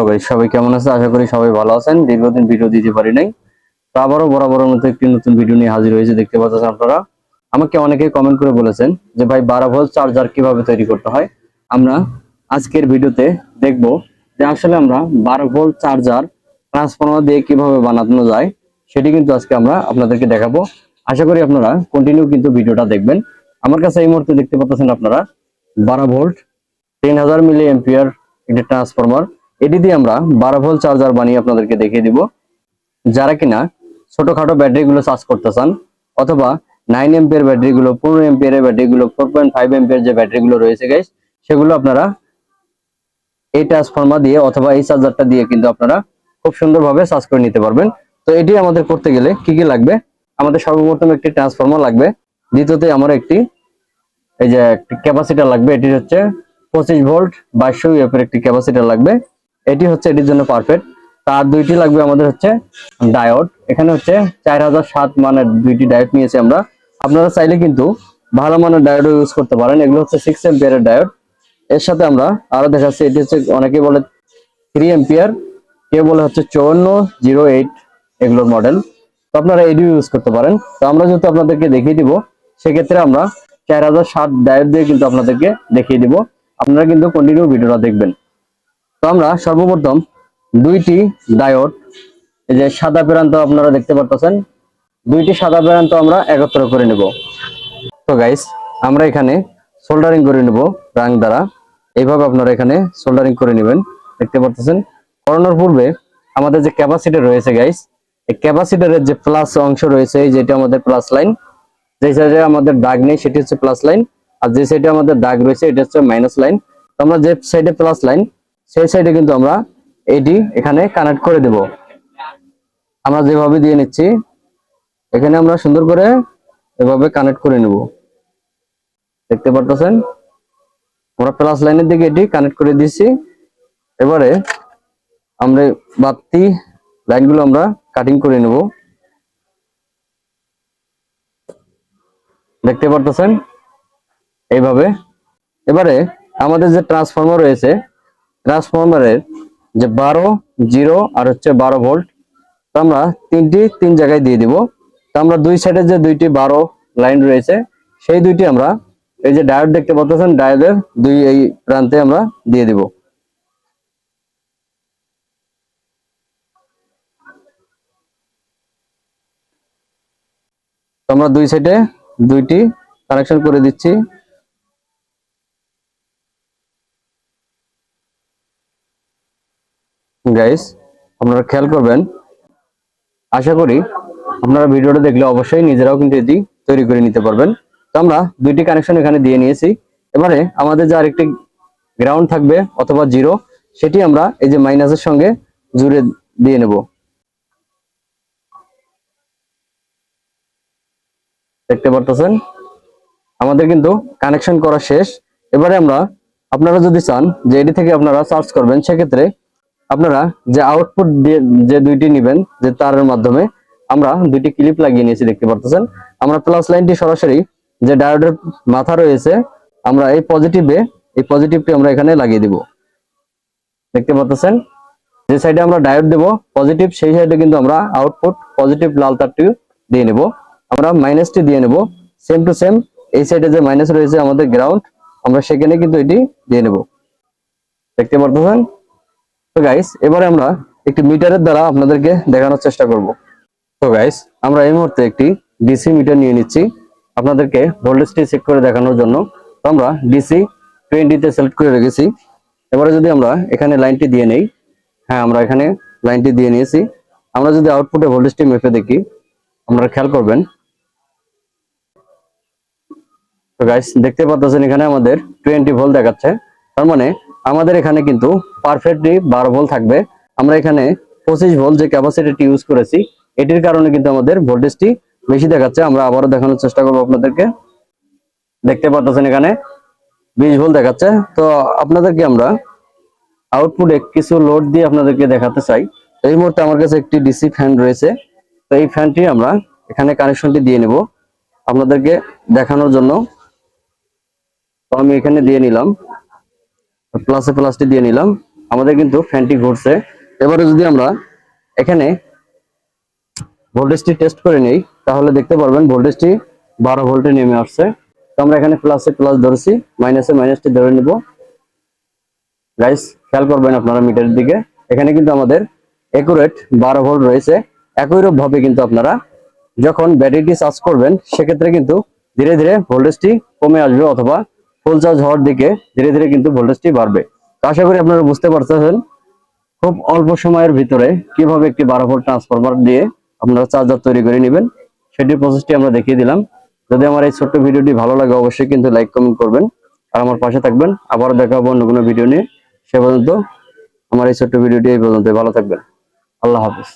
Hello guys সবাই কেমন আছে আশা করি সবাই ভালো আছেন। দীর্ঘদিন ভিডিও দিতে পারি নাই। তো আবারও বরাবরের মতো একটি নতুন ভিডিও নিয়ে হাজির হয়েছে, দেখতে পাচ্ছেন আপনারা। আমাকে অনেকে কমেন্ট করে বলেছেন যে, ভাই বারো ভোল্ট চার্জার কীভাবে তৈরি করতে হয়? আমরা আজকের ভিডিওতে দেখব যে, আসলে আমরা বারো ভোল্ট চার্জার ট্রান্সফরমার দিয়ে কীভাবে বানানো যায়, সেটি কিন্তু আজকে আমরা আপনাদেরকে দেখাবো। আশা করি আপনারা কন্টিনিউ কিন্তু ভিডিওটা দেখবেন। আমার কাছে এই মুহূর্তে দেখতে পাচ্ছেন আপনারা বারো ভোল্ট তিন হাজার মিলি এম্পিয়ার একটি ট্রান্সফরমার এটি দিয়ে আমরা বারো ভোল্ট চার্জার বানিয়ে আপনাদেরকে দেখিয়ে দিব। যারা কিনা ছোটখাটো ব্যাটারি গুলো চার্জ করতে চান, অথবা নাইন এম্পিয়ার ব্যাটারি গুলো পনেরো এম্পিয়ারের ব্যাটারি গুলো ফোর পয়েন্ট ফাইভ এম্পিয়ার যে ব্যাটারিগুলো রয়েছে গাইস সেগুলো আপনারা এই ট্রান্সফরমার দিয়ে অথবা এই চার্জারটা দিয়ে কিন্তু আপনারা খুব সুন্দরভাবে চার্জ করে নিতে পারবেন। তো এটি আমাদের করতে গেলে কি কি লাগবে? আমাদের সর্বপ্রথম একটি ট্রান্সফরমার লাগবে। দ্বিতীয়তে আমার একটি এই যে ক্যাপাসিটার লাগবে এটি হচ্ছে পঁচিশ ভোল্ট বাইশশো ইউএফের একটি ক্যাপাসিটার লাগবে। এটি হচ্ছে, এটির জন্য পারফেক্ট তার দুইটি লাগবে আমাদের হচ্ছে ডায়োড এখানে হচ্ছে চার হাজার সাত মানের দুইটি ডায়োড নিয়েছি আমরা। আপনারা চাইলে কিন্তু ভালো মানের ডায়োডও ইউজ করতে পারেন। এগুলো হচ্ছে সিক্স এম্পিয়ারের ডায়োড এর সাথে আমরা আরও দেখাচ্ছি, এটি হচ্ছে অনেকে বলে থ্রি এম্পিয়ার কেউ বলে হচ্ছে চৌন্ন জিরো এইট এগুলোর মডেল তো আপনারা এডিও ইউজ করতে পারেন। তো আমরা যেহেতু আপনাদেরকে দেখিয়ে দিব, সেক্ষেত্রে আমরা চার হাজার ষাট ডায়োড দিয়ে কিন্তু আপনাদেরকে দেখিয়ে দিব। আপনারা কিন্তু কন্টিনিউ ভিডিওটা দেখবেন। তো আমরা সর্বপ্রথম দুইটি ডায়োড, এই যে সাদা প্রান্ত আপনারা দেখতে পারতেছেন, দুইটি সাদা প্রান্ত আমরা একত্র করে নেব। তো গাইস আমরা এখানে সোল্ডারিং করে নেব রাং দ্বারা। এইভাবে আপনারা এখানে সোল্ডারিং করে নেবেন, দেখতে পারতেছেন। করানোর পূর্বে আমাদের যে ক্যাপাসিটার রয়েছে গাইস এই ক্যাপাসিটারের যে প্লাস অংশ রয়েছে যেটা আমাদের প্লাস লাইন যে সাইডে আমাদের দাগ নেই, সেটি হচ্ছে প্লাস লাইন আর যে সাইডে আমাদের দাগ রয়েছে, এটা হচ্ছে মাইনাস লাইন তো আমরা যে সাইডে প্লাস লাইন সেই সাইডে কিন্তু আমরা এটি এখানে কানেক্ট করে দেব। আমরা যেভাবে দিয়ে নিচ্ছি, এখানে আমরা সুন্দর করে এভাবে কানেক্ট করে নেব। দেখতে পারতেছেন? আমরা প্লাস লাইনের দিকে এটি কানেক্ট করে দিয়েছি। এবারে আমরা বাতি লাইনগুলো আমরা কাটিং করে নেব। দেখতে পারতেছেন? এইভাবে। এবারে আমাদের যে ট্রান্সফর্মার রয়েছে ট্রান্সফরমারের যে বারো, জিরো আর হচ্ছে বারো ভোল্ট, তো আমরা তিনটি, তিন জায়গায় দিয়ে দিব। তো আমরা দুই সাইডে যে দুইটি বারো লাইন রয়েছে, সেই দুইটি আমরা এই যে ডায়োড দেখতে পাচ্ছেন ডায়োডের দুই এই প্রান্তে আমরা দিয়ে দিব। আমরা দুই সাইডে দুইটি কানেকশন করে দিচ্ছি। গাইস আপনারা খেয়াল করবেন, আশা করি আপনারা ভিডিওটা দেখলে অবশ্যই নিজেরাও কিন্তু এটি তৈরি করে নিতে পারবেন। তো আমরা দুইটি কানেকশন এখানে দিয়ে নিয়েছি। এবারে আমাদের যে আরেকটি গ্রাউন্ড থাকবে অথবা জিরো সেটি আমরা এই যে মাইনাসের সঙ্গে জুড়ে দিয়ে নেব। দেখতে পারতেছেন? আমাদের কিন্তু কানেকশন করা শেষ। এবারে আমরা, আপনারা যদি চান যে এটি থেকে আপনারা চার্জ করবেন, সেক্ষেত্রে আপনারা যে আউটপুট দিয়ে যে দুইটি নেবেন, যে তারের মাধ্যমে, আমরা দুইটি ক্লিপ লাগিয়ে নিয়েছি, দেখতে পারতেছেন? আমরা প্লাস লাইনটি সরাসরি যে ডায়োডের মাথা রয়েছে, আমরা এই পজিটিভে এই পজিটিভটি আমরা এখানে লাগিয়ে দিব। দেখতে পাচ্ছেন যে সাইডে আমরা ডায়োড দেব পজিটিভ সেই সাইডে কিন্তু আমরা আউটপুট পজিটিভ লাল তারটি দিয়ে নেব। আমরা মাইনাসটি দিয়ে নেব সেম টু সেম এই সাইডে যে মাইনাস রয়েছে আমাদের গ্রাউন্ড আমরা সেখানে কিন্তু এটি দিয়ে নেব। দেখতে পারতেছেন? তো গাইস এবারে আমরা একটি মিটারের দ্বারা আপনাদেরকে দেখানোর চেষ্টা করব। তো গাইস আমরা এই মুহূর্তে একটি ডিসি মিটার নিয়ে নিচ্ছি আপনাদেরকে ভোল্টেজটি চেক করে দেখানোর জন্য। তো আমরা ডিসি টোয়েন্টিতে সিলেক্ট করে রেখেছি। এবারে যদি আমরা এখানে লাইনটি দিয়ে নেই হ্যাঁ আমরা এখানে লাইনটি দিয়ে নিয়েছি। আমরা যদি আউটপুটে ভোল্টেজটি মেপে দেখি, আপনারা খেয়াল করবেন। তো গাইস দেখতে পাচ্ছেন এখানে আমাদের টোয়েন্টি ভোল্ট দেখাচ্ছে। তার মানে আমাদের এখানে কিন্তু পারফেক্টলি বারো ভোল্ট থাকবে। আমরা এখানে পঁচিশ ভোল যে ক্যাপাসিটিটি ইউজ করেছি, এটির কারণে কিন্তু আমাদের ভোল্টেজটি বেশি দেখাচ্ছে। আমরা আবারও দেখানোর চেষ্টা করব আপনাদেরকে। দেখতে পাচ্ছেন এখানে বিশ ভোল দেখাচ্ছে। তো আপনাদেরকে আমরা আউটপুটে কিছু লোড দিয়ে আপনাদেরকে দেখাতে চাই। এই মুহূর্তে আমার কাছে একটি ডিসি ফ্যান রয়েছে। তো এই ফ্যানটি আমরা এখানে কানেকশনটি দিয়ে নেব আপনাদেরকে দেখানোর জন্য। তো আমি এখানে দিয়ে নিলাম। প্লাসে প্লাসটি দিয়ে নিলাম। আমাদের কিন্তু ফ্যানটি ঘুরছে। এবারে যদি আমরা এখানে ভোল্টেজটি টেস্ট করে নেই, তাহলে দেখতে পারবেন ভোল্টেজটি বারো ভোল্টে নেমে আসছে। তো আমরা এখানে প্লাসে প্লাস ধরেছি মাইনাসে মাইনাসটি ধরে নিব। গাইস খেয়াল করবেন আপনারা মিটারের দিকে। এখানে কিন্তু আমাদের একুরেট বারো ভোল্ট রয়েছে। একই রূপ ভাবে কিন্তু আপনারা যখন ব্যাটারিটি চার্জ করবেন, সেক্ষেত্রে কিন্তু ধীরে ধীরে ভোল্টেজটি কমে আসবে অথবা ফুল চার্জ হওয়ার দিকে ধীরে ধীরে কিন্তু ভোল্টেজটি বাড়বে। তো আশা করি আপনারা বুঝতে পারতেছেন খুব অল্প সময়ের ভিতরে কীভাবে একটি বারো ভোল্ট ট্রান্সফরমার দিয়ে আপনারা চার্জার তৈরি করে নেবেন, সেটির প্রসেসটি আমরা দেখিয়ে দিলাম। যদি আমার এই ছোট্ট ভিডিওটি ভালো লাগে, অবশ্যই কিন্তু লাইক কমেন্ট করবেন। আর আমার পাশে থাকবেন। আবার দেখা হব অন্য কোনো ভিডিও নিয়ে। সে পর্যন্ত আমার এই ছোট্ট ভিডিওটি এই পর্যন্ত ভালো থাকবেন। আল্লাহ হাফিজ।